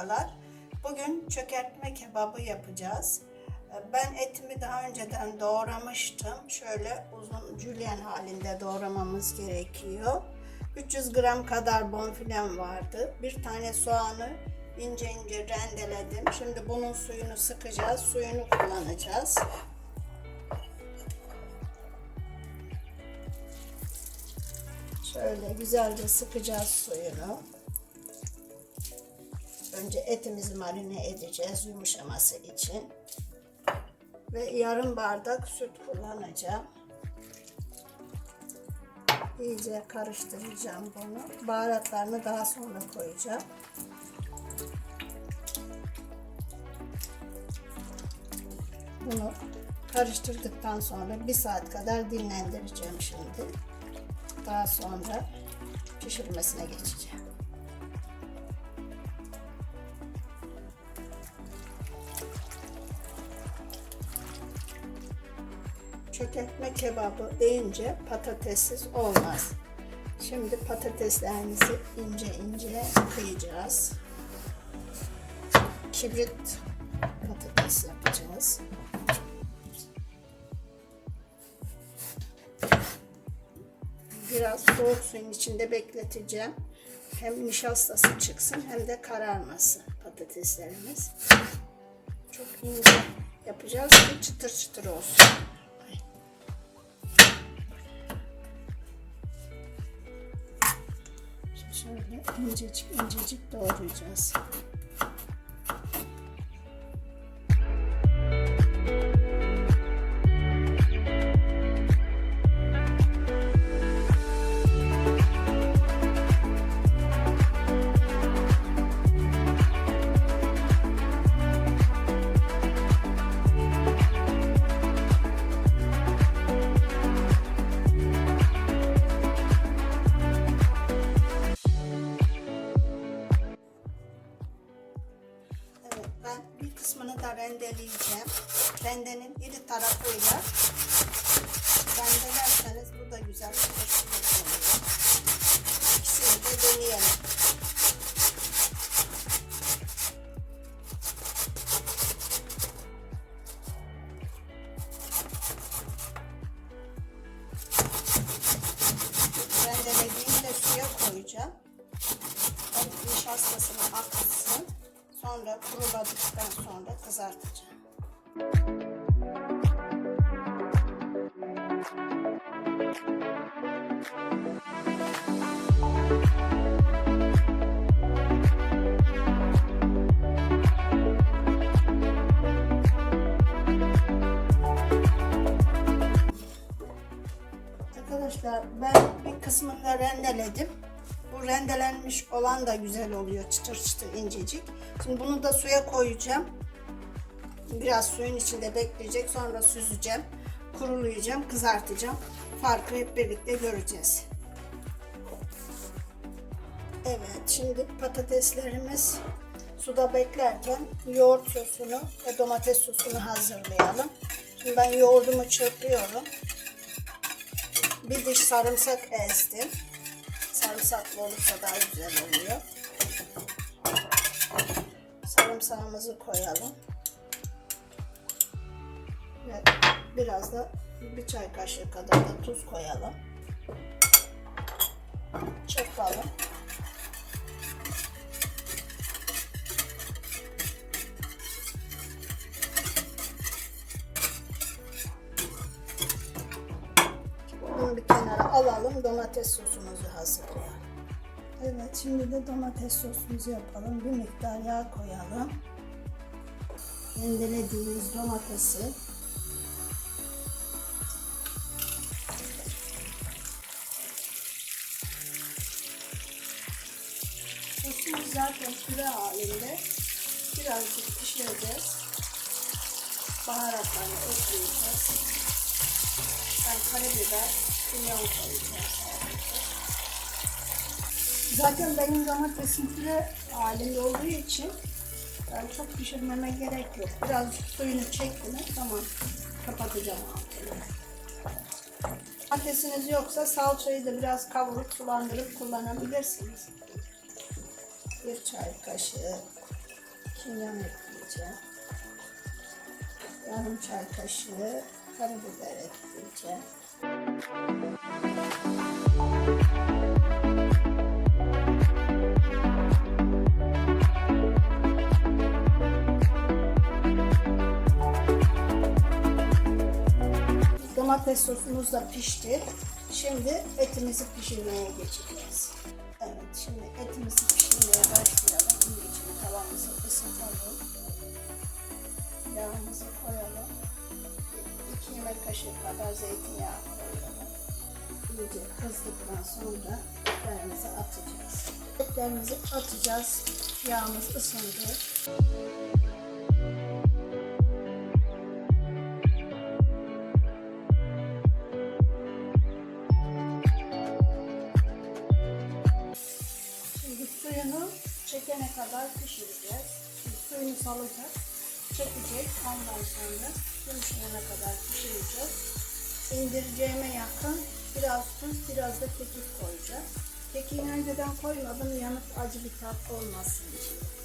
Merhabalar. Bugün çökertme kebabı yapacağız. Ben etimi daha önceden doğramıştım. Şöyle uzun jülyen halinde doğramamız gerekiyor. 300 gram kadar bonfilem vardı. Bir tane soğanı ince ince rendeledim. Şimdi bunun suyunu sıkacağız. Suyunu kullanacağız. Şöyle güzelce sıkacağız suyunu. Önce etimizi marine edeceğiz yumuşaması için. Ve yarım bardak süt kullanacağım. İyice karıştıracağım bunu. Baharatlarını daha sonra koyacağım. Bunu karıştırdıktan sonra bir saat kadar dinlendireceğim şimdi. Daha sonra pişirmesine geçeceğim. Çökertme kebabı deyince patatessiz olmaz. Şimdi patateslerimizi ince ince kıyacağız. Kibrit patates yapacağız. Biraz soğuk suyun içinde bekleteceğim. Hem nişastası çıksın hem de kararmasın patateslerimiz. Çok ince yapacağız ki çıtır çıtır olsun. Şöyle incecik incecik doğrayacağız. Rendenin iri tarafıyla rendelerseniz bu da güzel bir oluyor. İkisini de deneyelim. Rendelediğimde suya koyacağım. Nişastasını aksın. Sonra kuruladıktan sonra kızartacağım. Arkadaşlar ben bir kısmını rendeledim. Bu rendelenmiş olan da güzel oluyor. Çıtır çıtır incecik. Şimdi bunu da suya koyacağım. Biraz suyun içinde bekleyecek. Sonra süzeceğim. Kurulayacağım. Kızartacağım. Farkı hep birlikte göreceğiz. Evet. Şimdi patateslerimiz suda beklerken yoğurt sosunu ve domates sosunu hazırlayalım. Şimdi ben yoğurdumu çırpıyorum. Bir diş sarımsak ezdim. Sarımsaklı olursa daha güzel oluyor. Sarımsağımızı koyalım. Ve biraz da bir çay kaşığı kadar da tuz koyalım. Çırpalım. Bunu bir kenara alalım. Domates sosumuzu hazırlayalım. Evet şimdi de domates sosumuzu yapalım. Bir miktar yağ koyalım. Rendelediğimiz domatesi püre halinde. Birazcık pişireceğiz. Baharatlarını ekleyeceğiz. Ben karabiber, kimyon koyacağım. Zaten benim domatesim püre halinde olduğu için ben çok pişirmeme gerek yok. Biraz suyunu çekti mi tamam kapatacağım altını. Domatesiniz yoksa salçayı da biraz kavurup sulandırıp kullanabilirsiniz. Bir çay kaşığı Kimyon ekleyeceğim. Yarım çay kaşığı karabiber ekleyeceğim. Domates sosumuz da pişti. Şimdi etimizi pişirmeye geçeceğiz. Evet, şimdi etimizi başlayalım. Bunun için tavamızı ısıtalım. Yağımızı koyalım. 2 yemek kaşığı kadar zeytinyağı koyalım. İyice kızdıktan sonra etlerimizi atacağız. Etlerimizi atacağız. Yağımız ısındı. Suyunu çekene kadar pişireceğiz. Suyunu salacak, çekecek. Ondan sonra yumuşayana kadar pişireceğiz. İndireceğime yakın biraz tuz, biraz da kekik koyacağız. Kekiğini önceden koymadım yanık acı bir tat olmasın diye.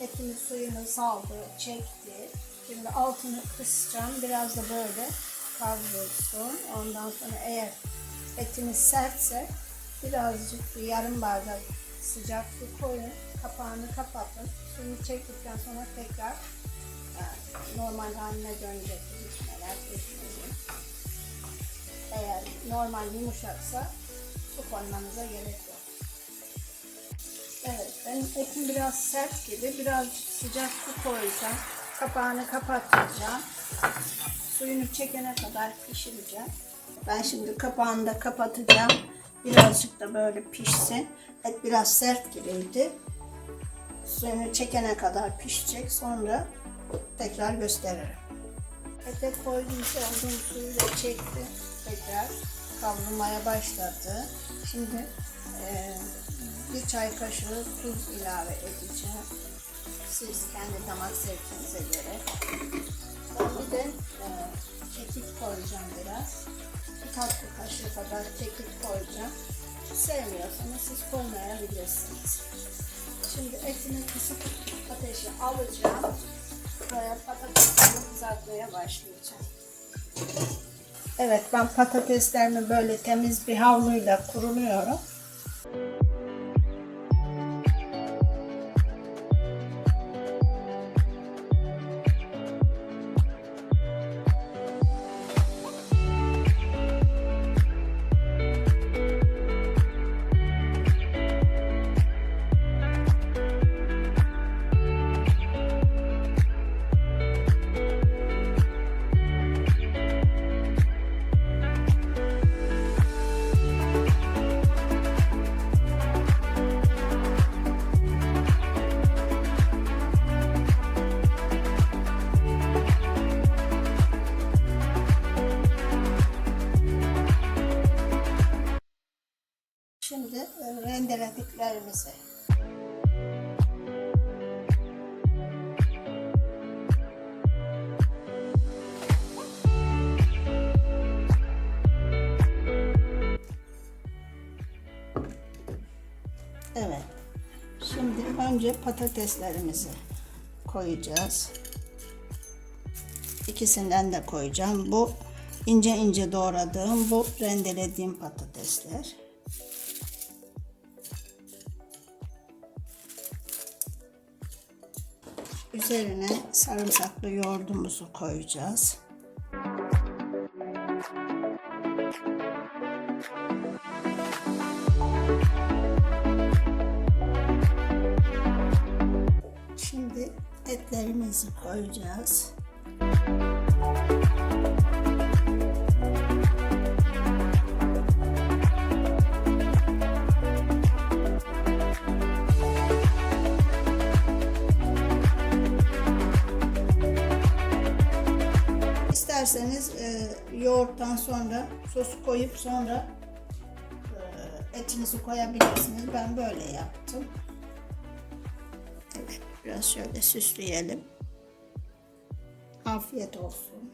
Etimiz suyunu saldı, çekti. Şimdi altını kısacağım. Biraz da böyle kavrulsun. Ondan sonra eğer etimiz sertse birazcık bir yarım bardak sıcak su koyun. Kapağını kapatın. Suyunu çektikten sonra tekrar e, normal haline dönecek. Hiç merak etmeyin. Eğer normal yumuşaksa su koymanıza gerek yok. Evet, benim etim biraz sert gibi. Biraz sıcak su koyacağım. Kapağını kapatacağım. Suyunu çekene kadar pişireceğim. Ben şimdi kapağını da kapatacağım. Birazcık da böyle pişsin. Et biraz sert gibiydi. Suyunu çekene kadar pişecek. Sonra tekrar gösteririm. Ete koydum olduğum suyu da çekti. Tekrar kavrulmaya başladı. Şimdi eee bir çay kaşığı tuz ilave edeceğim. Siz kendi damak zevkinize göre. Ben bir de e, kekik koyacağım biraz. Bir tatlı kaşığı kadar kekik koyacağım. Sevmiyorsanız siz koymayabilirsiniz. Şimdi etini kısıp ateşe alacağım. Buraya patatesleri kızartmaya başlayacağım. Evet ben patateslerimi böyle temiz bir havluyla kuruluyorum. Rendelediklerimizi Evet. Şimdi önce patateslerimizi koyacağız. İkisinden de koyacağım. Bu ince ince doğradığım, bu rendelediğim patatesler. Üzerine sarımsaklı yoğurdumuzu koyacağız. Şimdi etlerimizi koyacağız. İsterseniz e, yoğurttan sonra sosu koyup sonra e, etinizi koyabilirsiniz. Ben böyle yaptım. Evet, biraz şöyle süsleyelim. Afiyet olsun.